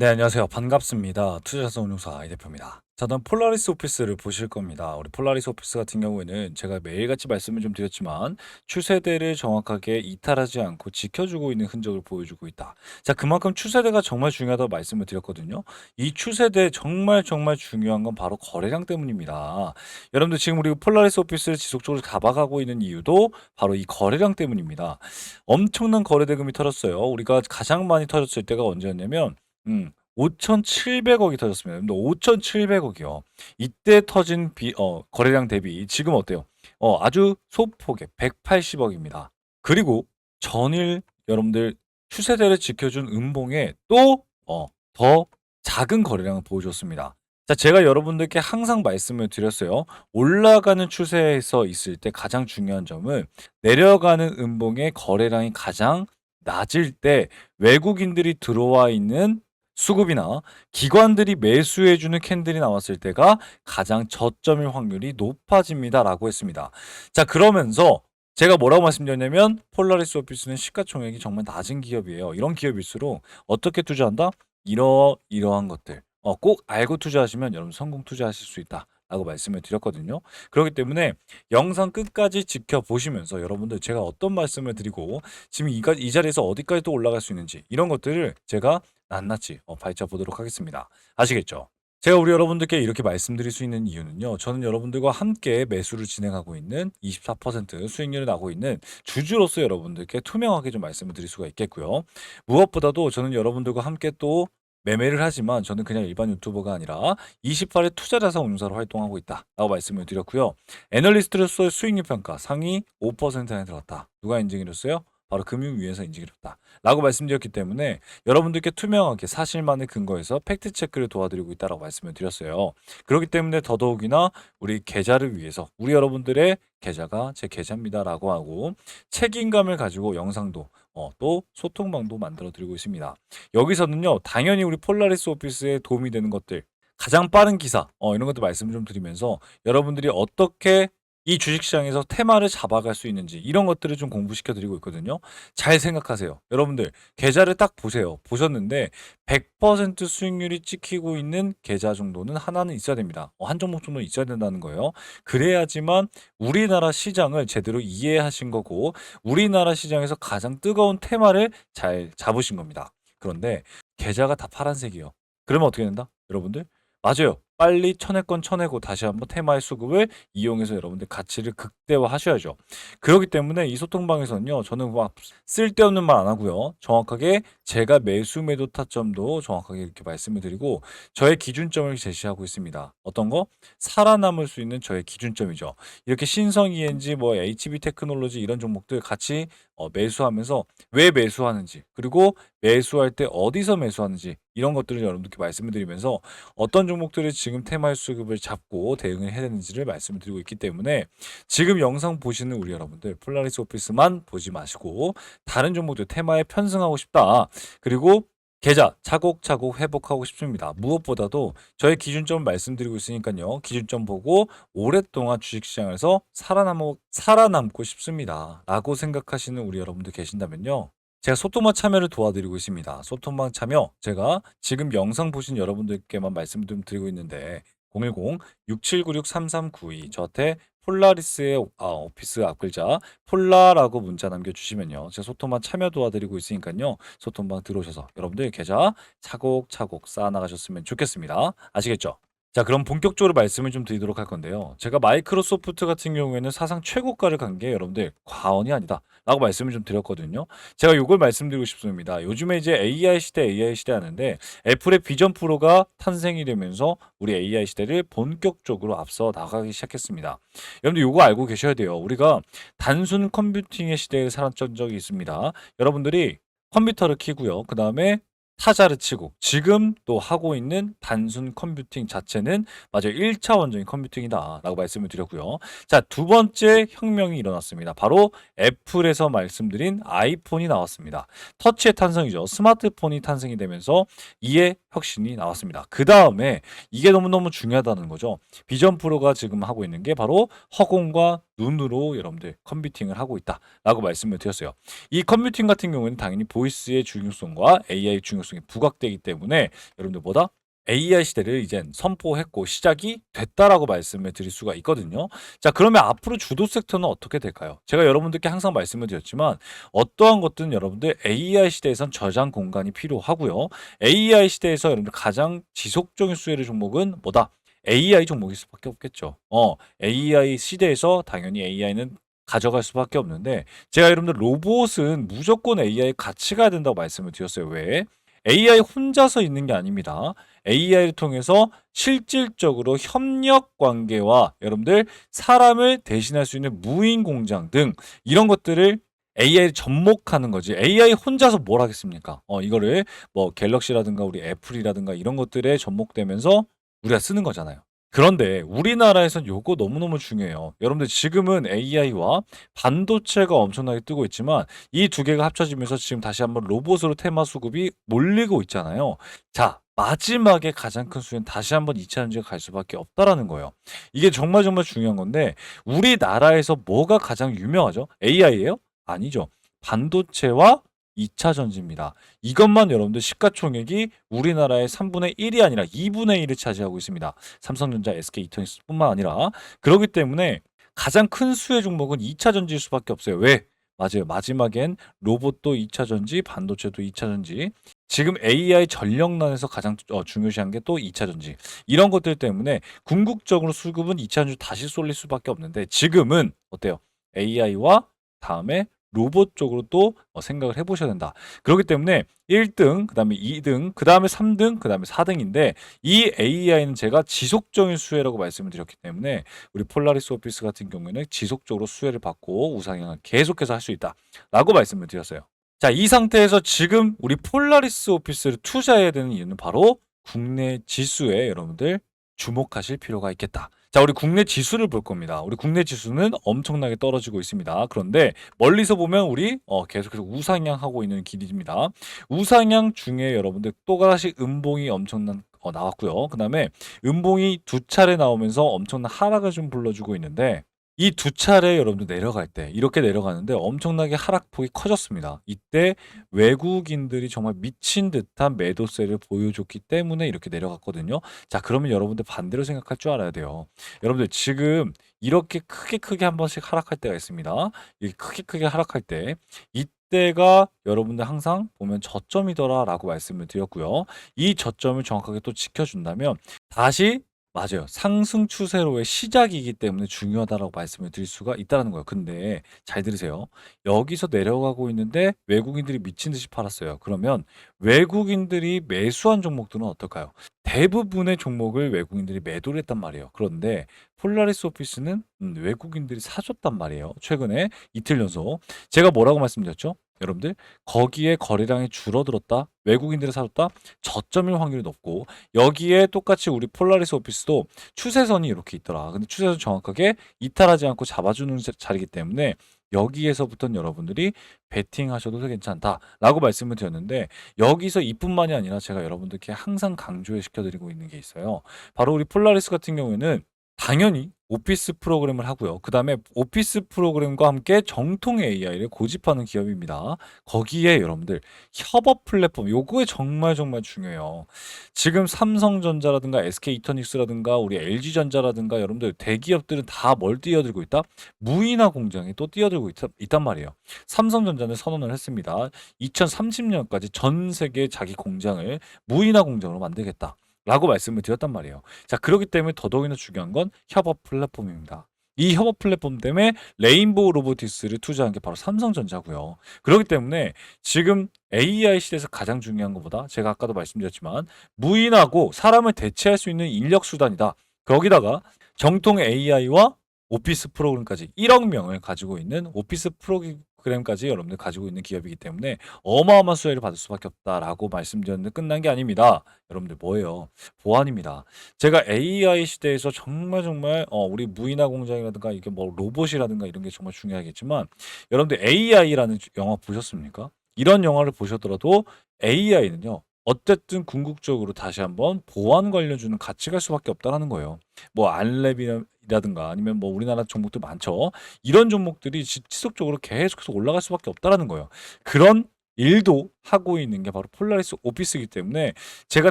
네, 안녕하세요. 반갑습니다. 투자자 운용사 이 대표입니다. 자, 다음 폴라리스 오피스를 보실 겁니다. 우리 폴라리스 오피스 같은 경우에는 제가 매일같이 말씀을 좀 드렸지만 추세대를 정확하게 이탈하지 않고 지켜주고 있는 흔적을 보여주고 있다. 자, 그만큼 추세대가 정말 중요하다고 말씀을 드렸거든요. 이 추세대 정말 정말 중요한 건 바로 거래량 때문입니다. 여러분들 지금 우리 폴라리스 오피스를 지속적으로 잡아가고 있는 이유도 바로 이 거래량 때문입니다. 엄청난 거래 대금이 터졌어요. 우리가 가장 많이 터졌을 때가 언제였냐면 음. 5,700억이 터졌습니다. 근데 5,700억이요. 이때 터진 비, 어, 거래량 대비 지금 어때요? 어, 아주 소폭의 180억입니다. 그리고 전일 여러분들 추세대를 지켜준 음봉에 또, 어, 더 작은 거래량을 보여줬습니다. 자, 제가 여러분들께 항상 말씀을 드렸어요. 올라가는 추세에서 있을 때 가장 중요한 점은 내려가는 음봉의 거래량이 가장 낮을 때 외국인들이 들어와 있는 수급이나 기관들이 매수해주는 캔들이 나왔을 때가 가장 저점일 확률이 높아집니다라고 했습니다. 자, 그러면서 제가 뭐라고 말씀드렸냐면 폴라리스 오피스는 시가총액이 정말 낮은 기업이에요. 이런 기업일수록 어떻게 투자한다? 이러 이러한 것들 어, 꼭 알고 투자하시면 여러분 성공 투자하실 수 있다. 라고 말씀을 드렸거든요. 그렇기 때문에 영상 끝까지 지켜보시면서 여러분들 제가 어떤 말씀을 드리고 지금 이, 가- 이 자리에서 어디까지 또 올라갈 수 있는지 이런 것들을 제가 낱낱이 어, 파헤쳐 보도록 하겠습니다. 아시겠죠? 제가 우리 여러분들께 이렇게 말씀드릴 수 있는 이유는요. 저는 여러분들과 함께 매수를 진행하고 있는 24% 수익률을 나고 있는 주주로서 여러분들께 투명하게 좀 말씀을 드릴 수가 있겠고요. 무엇보다도 저는 여러분들과 함께 또 매매를 하지만 저는 그냥 일반 유튜버가 아니라 28의 투자자산 운용사로 활동하고 있다라고 말씀을 드렸고요. 애널리스트로서의 수익률 평가 상위 5% 안에 들었다. 누가 인증해줬어요? 바로 금융위에서 인증해줬다. 라고 말씀드렸기 때문에 여러분들께 투명하게 사실만을 근거해서 팩트 체크를 도와드리고 있다라고 말씀을 드렸어요. 그렇기 때문에 더더욱이나 우리 계좌를 위해서 우리 여러분들의 계좌가 제 계좌입니다라고 하고 책임감을 가지고 영상도 어, 또 소통방도 만들어 드리고 있습니다. 여기서는요 당연히 우리 폴라리스 오피스에 도움이 되는 것들 가장 빠른 기사 어, 이런 것도 말씀 좀 드리면서 여러분들이 어떻게 이 주식시장에서 테마를 잡아갈 수 있는지 이런 것들을 좀 공부시켜 드리고 있거든요. 잘 생각하세요. 여러분들 계좌를 딱 보세요. 보셨는데 100% 수익률이 찍히고 있는 계좌 정도는 하나는 있어야 됩니다. 어, 한 종목 정도 있어야 된다는 거예요. 그래야지만 우리나라 시장을 제대로 이해하신 거고 우리나라 시장에서 가장 뜨거운 테마를 잘 잡으신 겁니다. 그런데 계좌가 다 파란색이요. 그러면 어떻게 된다? 여러분들? 맞아요. 빨리 쳐내건 쳐내고 다시 한번 테마의 수급을 이용해서 여러분들 가치를 극대화하셔야죠. 그렇기 때문에 이 소통방에서는요. 저는 막 쓸데없는 말 안 하고요. 정확하게 제가 매수 매도 타점도 정확하게 이렇게 말씀을 드리고 저의 기준점을 제시하고 있습니다. 어떤 거? 살아남을 수 있는 저의 기준점이죠. 이렇게 신성 ENG, 뭐 HB 테크놀로지 이런 종목들 같이 어, 매수하면서 왜 매수하는지 그리고 매수할 때 어디서 매수하는지 이런 것들을 여러분들께 말씀을 드리면서 어떤 종목들을 지금 테마의 수급을 잡고 대응을 해야 되는지를 말씀을 드리고 있기 때문에 지금 영상 보시는 우리 여러분들 폴라리스 오피스만 보지 마시고 다른 종목들 테마에 편승하고 싶다. 그리고 계좌 차곡차곡 회복하고 싶습니다. 무엇보다도 저의 기준점 말씀드리고 있으니까요. 기준점 보고 오랫동안 주식시장에서 살아남고, 살아남고 싶습니다. 라고 생각하시는 우리 여러분들 계신다면요. 제가 소통방 참여를 도와드리고 있습니다. 소통방 참여 제가 지금 영상 보신 여러분들께만 말씀 좀 드리고 있는데 010-6796-3392 저한테 폴라리스의 아, 오피스 앞글자 폴라라고 문자 남겨주시면요. 제가 소통방 참여 도와드리고 있으니까요. 소통방 들어오셔서 여러분들 계좌 차곡차곡 쌓아나가셨으면 좋겠습니다. 아시겠죠? 자, 그럼 본격적으로 말씀을 좀 드리도록 할 건데요. 제가 마이크로소프트 같은 경우에는 사상 최고가를 간 게 여러분들 과언이 아니다. 라고 말씀을 좀 드렸거든요. 제가 이걸 말씀드리고 싶습니다. 요즘에 이제 AI 시대, AI 시대 하는데 애플의 비전 프로가 탄생이 되면서 우리 AI 시대를 본격적으로 앞서 나가기 시작했습니다. 여러분들 이거 알고 계셔야 돼요. 우리가 단순 컴퓨팅의 시대에 살았던 적이 있습니다. 여러분들이 컴퓨터를 키고요. 그 다음에 타자를 치고 지금 또 하고 있는 단순 컴퓨팅 자체는 맞아요. 1차 원적인 컴퓨팅이다 라고 말씀을 드렸고요. 자, 두 번째 혁명이 일어났습니다. 바로 애플에서 말씀드린 아이폰이 나왔습니다. 터치의 탄생이죠. 스마트폰이 탄생이 되면서 이에 혁신이 나왔습니다. 그 다음에 이게 너무너무 중요하다는 거죠. 비전 프로가 지금 하고 있는 게 바로 허공과 눈으로 여러분들 컴퓨팅을 하고 있다라고 말씀을 드렸어요. 이 컴퓨팅 같은 경우에는 당연히 보이스의 중요성과 AI 중요성이 부각되기 때문에 여러분들 보다 AI 시대를 이젠 선포했고 시작이 됐다라고 말씀을 드릴 수가 있거든요. 자, 그러면 앞으로 주도 섹터는 어떻게 될까요? 제가 여러분들께 항상 말씀을 드렸지만 어떠한 것든 여러분들 AI 시대에선 저장 공간이 필요하고요. AI 시대에서 여러분들 가장 지속적인 수혜의 종목은 뭐다? AI 종목일 수밖에 없겠죠. 어, AI 시대에서 당연히 AI는 가져갈 수밖에 없는데 제가 여러분들 로봇은 무조건 AI 같이 가야 된다고 말씀을 드렸어요. 왜? AI 혼자서 있는 게 아닙니다. AI를 통해서 실질적으로 협력 관계와 여러분들 사람을 대신할 수 있는 무인 공장 등 이런 것들을 AI를 접목하는 거지. AI 혼자서 뭘 하겠습니까? 어, 이거를 뭐 갤럭시라든가 우리 애플이라든가 이런 것들에 접목되면서 우리가 쓰는 거잖아요. 그런데 우리나라에선 요거 너무너무 중요해요. 여러분들 지금은 AI와 반도체가 엄청나게 뜨고 있지만 이 두 개가 합쳐지면서 지금 다시 한번 로봇으로 테마 수급이 몰리고 있잖아요. 자, 마지막에 가장 큰 수혜는 다시 한번 2차 전지가 갈 수밖에 없다라는 거예요. 이게 정말 정말 중요한 건데 우리나라에서 뭐가 가장 유명하죠? AI예요? 아니죠. 반도체와 2차 전지입니다. 이것만 여러분들 시가총액이 우리나라의 3분의 1이 아니라 2분의 1을 차지하고 있습니다. 삼성전자, SK 이터닉스뿐만 아니라 그렇기 때문에 가장 큰 수혜 종목은 2차 전지일 수밖에 없어요. 왜? 맞아요. 마지막엔 로봇도 2차 전지, 반도체도 2차 전지. 지금 AI 전력난에서 가장 어, 중요시한 게 또 2차 전지. 이런 것들 때문에 궁극적으로 수급은 2차 전지 다시 쏠릴 수밖에 없는데 지금은 어때요? AI와 다음에 로봇 쪽으로 또 어, 생각을 해보셔야 된다. 그렇기 때문에 1등, 그 다음에 2등, 그 다음에 3등, 그 다음에 4등인데 이 AI는 제가 지속적인 수혜라고 말씀을 드렸기 때문에 우리 폴라리스 오피스 같은 경우에는 지속적으로 수혜를 받고 우상향을 계속해서 할 수 있다라고 말씀을 드렸어요. 자, 이 상태에서 지금 우리 폴라리스 오피스를 투자해야 되는 이유는 바로 국내 지수에 여러분들 주목하실 필요가 있겠다. 자, 우리 국내 지수를 볼 겁니다. 우리 국내 지수는 엄청나게 떨어지고 있습니다. 그런데 멀리서 보면 우리 어, 계속해서 우상향하고 있는 길입니다. 우상향 중에 여러분들 또다시 음봉이 엄청난 어, 나왔고요. 그 다음에 음봉이 두 차례 나오면서 엄청난 하락을 좀 불러주고 있는데 이두 차례 여러분들 내려갈 때 이렇게 내려가는데 엄청나게 하락폭이 커졌습니다. 이때 외국인들이 정말 미친 듯한 매도세를 보여줬기 때문에 이렇게 내려갔거든요. 자, 그러면 여러분들 반대로 생각할 줄 알아야 돼요. 여러분들 지금 이렇게 크게 크게 한 번씩 하락할 때가 있습니다. 이렇게 크게 크게 하락할 때 이때가 여러분들 항상 보면 저점이더라라고 말씀을 드렸고요. 이 저점을 정확하게 또 지켜준다면 다시 맞아요. 상승 추세로의 시작이기 때문에 중요하다라고 말씀을 드릴 수가 있다는 거예요. 근데 잘 들으세요. 여기서 내려가고 있는데 외국인들이 미친 듯이 팔았어요. 그러면 외국인들이 매수한 종목들은 어떨까요? 대부분의 종목을 외국인들이 매도를 했단 말이에요. 그런데 폴라리스 오피스는 음, 외국인들이 사줬단 말이에요. 최근에 이틀 연속. 제가 뭐라고 말씀드렸죠? 여러분들 거기에 거래량이 줄어들었다. 외국인들이 사줬다. 저점일 확률이 높고 여기에 똑같이 우리 폴라리스 오피스도 추세선이 이렇게 있더라. 근데 추세선 정확하게 이탈하지 않고 잡아주는 자- 자리이기 때문에 여기에서부터는 여러분들이 베팅하셔도 괜찮다라고 말씀을 드렸는데 여기서 이뿐만이 아니라 제가 여러분들께 항상 강조해 시켜드리고 있는 게 있어요. 바로 우리 폴라리스 같은 경우에는 당연히 오피스 프로그램을 하고요. 그 다음에 오피스 프로그램과 함께 정통 AI를 고집하는 기업입니다. 거기에 여러분들 협업 플랫폼, 요거에 정말 정말 중요해요. 지금 삼성전자라든가 SK 이터닉스라든가 우리 LG전자라든가 여러분들 대기업들은 다 뭘 뛰어들고 있다? 무인화 공장에 또 뛰어들고 있, 있단 말이에요. 삼성전자는 선언을 했습니다. 2030년까지 전 세계 자기 공장을 무인화 공장으로 만들겠다. 라고 말씀을 드렸단 말이에요. 자, 그렇기 때문에 더더욱이나 중요한 건 협업 플랫폼입니다. 이 협업 플랫폼 때문에 레인보우 로보티스를 투자한 게 바로 삼성전자고요. 그렇기 때문에 지금 AI 시대에서 가장 중요한 것보다 제가 아까도 말씀드렸지만 무인하고 사람을 대체할 수 있는 인력 수단이다. 거기다가 정통 AI와 오피스 프로그램까지 1억 명을 가지고 있는 오피스 프로그램 까지 여러분들 가지고 있는 기업이기 때문에 어마어마한 수혜를 받을 수밖에 없다라고 말씀드렸는데 끝난 게 아닙니다. 여러분들 뭐예요? 보안입니다. 제가 AI 시대에서 정말 정말 어, 우리 무인화 공장이라든가 이게 뭐 로봇이라든가 이런 게 정말 중요하겠지만 여러분들 AI라는 영화 보셨습니까? 이런 영화를 보셨더라도 AI는요 어쨌든 궁극적으로 다시 한번 보안 관련주는 같이 갈 수밖에 없다라는 거예요. 뭐 안랩이라든가 아니면 뭐 우리나라 종목들 많죠. 이런 종목들이 지- 지속적으로 계속해서 올라갈 수밖에 없다라는 거예요. 그런 일도 하고 있는 게 바로 폴라리스 오피스이기 때문에 제가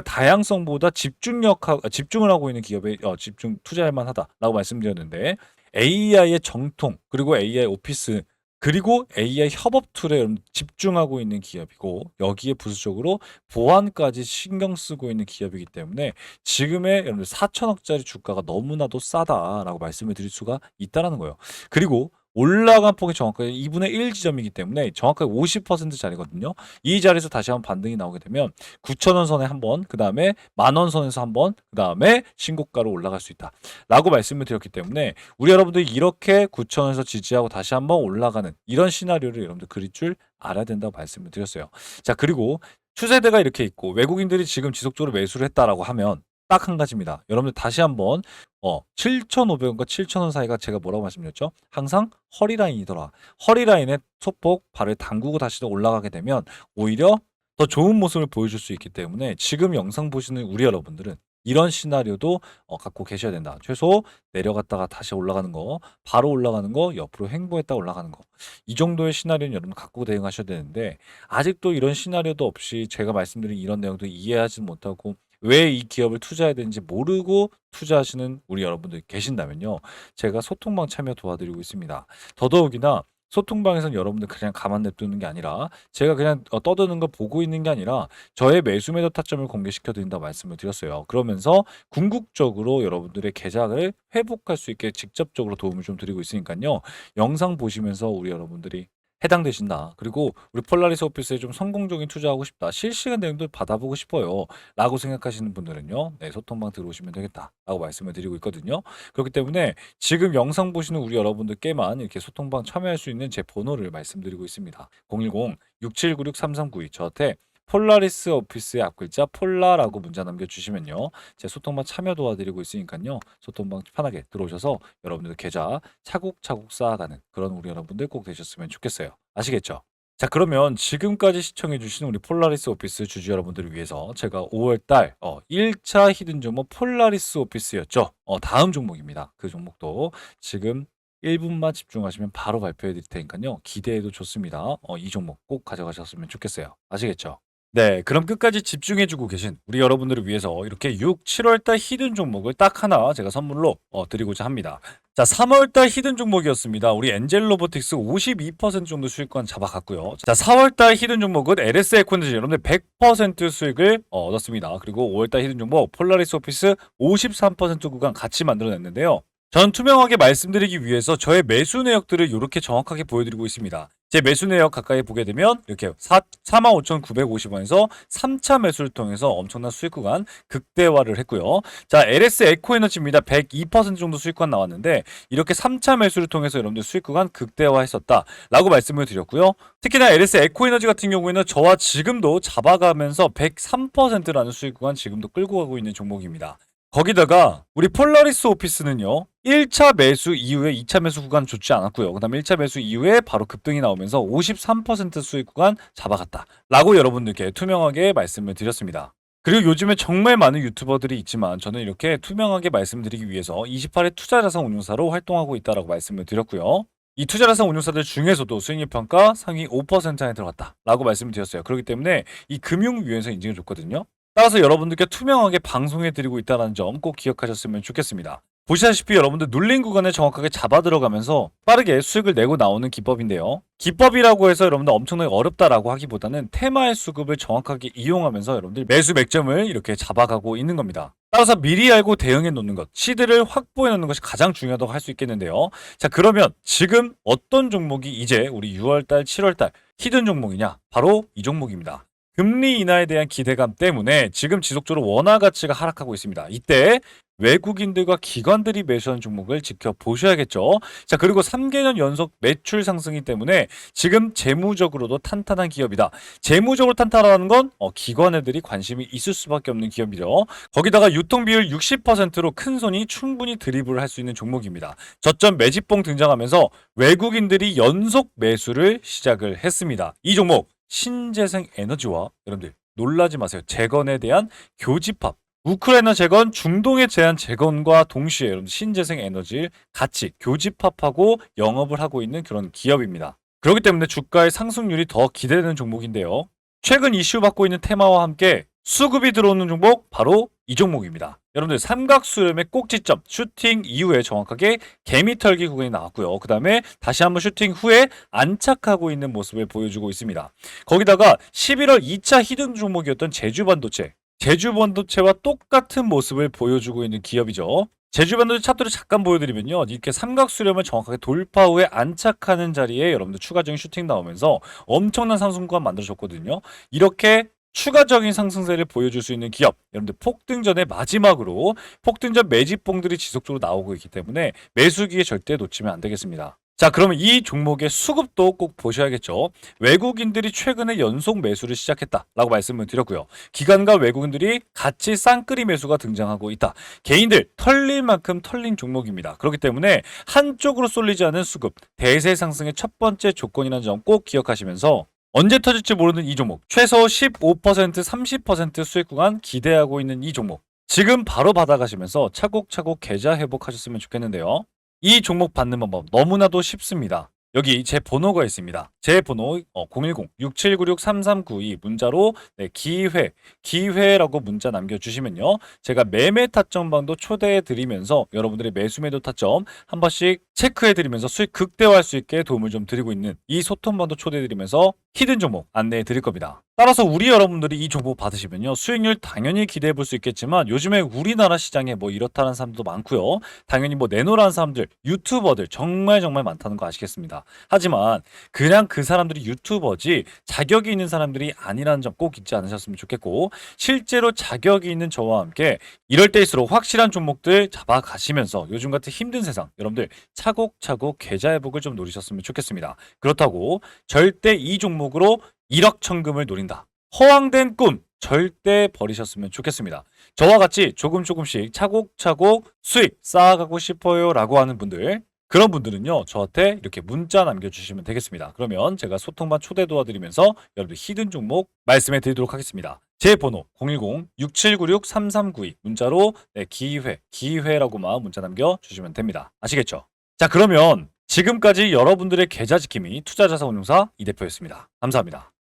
다양성보다 집중력 집중을 하고 있는 기업에 어, 집중 투자할 만하다라고 말씀드렸는데 AI의 정통 그리고 AI 오피스 그리고 AI 협업 툴에 여러분 집중하고 있는 기업이고 여기에 부수적으로 보안까지 신경 쓰고 있는 기업이기 때문에 지금의 여러분들 4천억짜리 주가가 너무나도 싸다라고 말씀을 드릴 수가 있다라는 거예요. 그리고 올라간 폭이 정확하게 2분의 1 지점이기 때문에 정확하게 50% 자리거든요. 이 자리에서 다시 한번 반등이 나오게 되면 9천원 선에 한 번, 그 다음에 만원 선에서 한 번, 그 다음에 신고가로 올라갈 수 있다. 라고 말씀을 드렸기 때문에 우리 여러분들이 이렇게 9천원에서 지지하고 다시 한번 올라가는 이런 시나리오를 여러분들 그릴 줄 알아야 된다고 말씀을 드렸어요. 자, 그리고 추세대가 이렇게 있고 외국인들이 지금 지속적으로 매수를 했다라고 하면 딱 한 가지입니다. 여러분들 다시 한번 어 7,500원과 7,000원 사이가 제가 뭐라고 말씀드렸죠? 항상 허리라인이더라. 허리라인에 소폭 발을 담그고 다시 올라가게 되면 오히려 더 좋은 모습을 보여줄 수 있기 때문에 지금 영상 보시는 우리 여러분들은 이런 시나리오도 어, 갖고 계셔야 된다. 최소 내려갔다가 다시 올라가는 거, 바로 올라가는 거, 옆으로 횡보했다 올라가는 거. 이 정도의 시나리오는 여러분 갖고 대응하셔야 되는데 아직도 이런 시나리오도 없이 제가 말씀드린 이런 내용도 이해하지 못하고 왜 이 기업을 투자해야 되는지 모르고 투자하시는 우리 여러분들 계신다면요. 제가 소통방 참여 도와드리고 있습니다. 더더욱이나 소통방에서는 여러분들 그냥 가만 냅두는 게 아니라 제가 그냥 어, 떠드는 거 보고 있는 게 아니라 저의 매수 매도 타점을 공개시켜 드린다 말씀을 드렸어요. 그러면서 궁극적으로 여러분들의 계좌를 회복할 수 있게 직접적으로 도움을 좀 드리고 있으니까요. 영상 보시면서 우리 여러분들이 해당되신다. 그리고 우리 폴라리스 오피스에 좀 성공적인 투자하고 싶다. 실시간 내용들 받아보고 싶어요. 라고 생각하시는 분들은요. 네, 소통방 들어오시면 되겠다. 라고 말씀을 드리고 있거든요. 그렇기 때문에 지금 영상 보시는 우리 여러분들께만 이렇게 소통방 참여할 수 있는 제 번호를 말씀드리고 있습니다. 010-6796-3392 저한테 폴라리스 오피스의 앞글자 폴라라고 문자 남겨주시면요. 제 소통방 참여 도와드리고 있으니까요. 소통방 편하게 들어오셔서 여러분들 계좌 차곡차곡 쌓아가는 그런 우리 여러분들 꼭 되셨으면 좋겠어요. 아시겠죠? 자 그러면 지금까지 시청해주신 우리 폴라리스 오피스 주주 여러분들을 위해서 제가 5월달 어, 1차 히든 종목 폴라리스 오피스였죠. 어, 다음 종목입니다. 그 종목도 지금 1분만 집중하시면 바로 발표해 드릴 테니까요. 기대해도 좋습니다. 어, 이 종목 꼭 가져가셨으면 좋겠어요. 아시겠죠? 네, 그럼 끝까지 집중해주고 계신 우리 여러분들을 위해서 이렇게 6, 7월달 히든 종목을 딱 하나 제가 선물로 어, 드리고자 합니다. 자, 3월달 히든 종목이었습니다. 우리 엔젤 로보틱스 52% 정도 수익권 잡아갔고요. 자, 4월달 히든 종목은 LS 에코너지 여러분들 100% 수익을 어, 얻었습니다. 그리고 5월달 히든 종목 폴라리스 오피스 53% 구간 같이 만들어냈는데요. 전 투명하게 말씀드리기 위해서 저의 매수 내역들을 이렇게 정확하게 보여드리고 있습니다. 제 매수 내역 가까이 보게 되면 이렇게 45,950원에서 3차 매수를 통해서 엄청난 수익 구간 극대화를 했고요. 자, LS 에코에너지입니다. 102% 정도 수익 구간 나왔는데 이렇게 3차 매수를 통해서 여러분들 수익 구간 극대화했었다라고 말씀을 드렸고요. 특히나 LS 에코에너지 같은 경우에는 저와 지금도 잡아가면서 103%라는 수익 구간 지금도 끌고 가고 있는 종목입니다. 거기다가 우리 폴라리스 오피스는요. 1차 매수 이후에 2차 매수 구간 좋지 않았고요. 그 다음에 1차 매수 이후에 바로 급등이 나오면서 53% 수익 구간 잡아갔다. 라고 여러분들께 투명하게 말씀을 드렸습니다. 그리고 요즘에 정말 많은 유튜버들이 있지만 저는 이렇게 투명하게 말씀드리기 위해서 28회 투자자산 운용사로 활동하고 있다라고 말씀을 드렸고요. 이 투자자산 운용사들 중에서도 수익률 평가 상위 5% 안에 들어갔다. 라고 말씀을 드렸어요. 그렇기 때문에 이 금융위원회에서 인증을 줬거든요. 따라서 여러분들께 투명하게 방송해 드리고 있다는 점 꼭 기억하셨으면 좋겠습니다. 보시다시피 여러분들 눌린 구간에 정확하게 잡아 들어가면서 빠르게 수익을 내고 나오는 기법인데요. 기법이라고 해서 여러분들 엄청나게 어렵다라고 하기보다는 테마의 수급을 정확하게 이용하면서 여러분들 매수 맥점을 이렇게 잡아가고 있는 겁니다. 따라서 미리 알고 대응해 놓는 것, 시드를 확보해 놓는 것이 가장 중요하다고 할 수 있겠는데요. 자, 그러면 지금 어떤 종목이 이제 우리 6월달, 7월달 히든 종목이냐? 바로 이 종목입니다. 금리 인하에 대한 기대감 때문에 지금 지속적으로 원화 가치가 하락하고 있습니다. 이때 외국인들과 기관들이 매수한 종목을 지켜보셔야겠죠. 자, 그리고 3개년 연속 매출 상승이 때문에 지금 재무적으로도 탄탄한 기업이다. 재무적으로 탄탄하다는 건 어, 기관애들이 관심이 있을 수밖에 없는 기업이죠. 거기다가 유통 비율 60%로 큰 손이 충분히 드리블을 할 수 있는 종목입니다. 저점 매집봉 등장하면서 외국인들이 연속 매수를 시작을 했습니다. 이 종목 신재생 에너지와 여러분들 놀라지 마세요. 재건에 대한 교집합. 우크라이나 재건, 중동에 대한 재건과 동시에 여러분 신재생 에너지를 같이 교집합하고 영업을 하고 있는 그런 기업입니다. 그렇기 때문에 주가의 상승률이 더 기대되는 종목인데요. 최근 이슈 받고 있는 테마와 함께 수급이 들어오는 종목 바로 이 종목입니다. 여러분들 삼각수렴의 꼭지점 슈팅 이후에 정확하게 개미털기 구간이 나왔고요. 그 다음에 다시 한번 슈팅 후에 안착하고 있는 모습을 보여주고 있습니다. 거기다가 11월 2차 히든 종목이었던 제주반도체 제주반도체와 똑같은 모습을 보여주고 있는 기업이죠. 제주반도체 차트를 잠깐 보여드리면요. 이렇게 삼각수렴을 정확하게 돌파 후에 안착하는 자리에 여러분들 추가적인 슈팅 나오면서 엄청난 상승구간 만들어졌거든요. 이렇게 추가적인 상승세를 보여줄 수 있는 기업 여러분들 폭등전의 마지막으로 폭등전 매집봉들이 지속적으로 나오고 있기 때문에 매수기에 절대 놓치면 안 되겠습니다. 자 그러면 이 종목의 수급도 꼭 보셔야겠죠. 외국인들이 최근에 연속 매수를 시작했다라고 말씀을 드렸고요. 기관과 외국인들이 같이 쌍끌이 매수가 등장하고 있다. 개인들 털릴 만큼 털린 종목입니다. 그렇기 때문에 한쪽으로 쏠리지 않은 수급 대세 상승의 첫 번째 조건이라는 점 꼭 기억하시면서 언제 터질지 모르는 이 종목 최소 15% 30% 수익 구간 기대하고 있는 이 종목 지금 바로 받아가시면서 차곡차곡 계좌 회복하셨으면 좋겠는데요. 이 종목 받는 방법 너무나도 쉽습니다. 여기 제 번호가 있습니다. 제 번호 010-6796-3392 문자로 네, 기회, 기회라고 문자 남겨주시면요. 제가 매매 타점방도 초대해 드리면서 여러분들의 매수 매도 타점 한 번씩 체크해 드리면서 수익 극대화할 수 있게 도움을 좀 드리고 있는 이 소통방도 초대해 드리면서 히든 종목 안내해 드릴 겁니다. 따라서 우리 여러분들이 이 정보 받으시면요. 수익률 당연히 기대해 볼 수 있겠지만 요즘에 우리나라 시장에 뭐 이렇다는 사람도 많고요. 당연히 뭐 내노라는 사람들, 유튜버들 정말 정말 많다는 거 아시겠습니다. 하지만 그냥 그 사람들이 유튜버지 자격이 있는 사람들이 아니라는 점 꼭 잊지 않으셨으면 좋겠고 실제로 자격이 있는 저와 함께 이럴 때일수록 확실한 종목들 잡아가시면서 요즘 같은 힘든 세상 여러분들 차곡차곡 계좌 회복을 좀 노리셨으면 좋겠습니다. 그렇다고 절대 이 종목 으로 1억 천금을 노린다. 허황된 꿈 절대 버리셨으면 좋겠습니다. 저와 같이 조금 조금씩 차곡차곡 수익 쌓아가고 싶어요 라고 하는 분들 그런 분들은요 저한테 이렇게 문자 남겨주시면 되겠습니다. 그러면 제가 소통반 초대 도와드리면서 여러분들 히든 종목 말씀해 드리도록 하겠습니다. 제 번호 010-6796-3392 문자로 네, 기회, 기회라고만 문자 남겨주시면 됩니다. 아시겠죠? 자 그러면 지금까지 여러분들의 계좌 지킴이 투자자산운용사 이 대표였습니다. 감사합니다.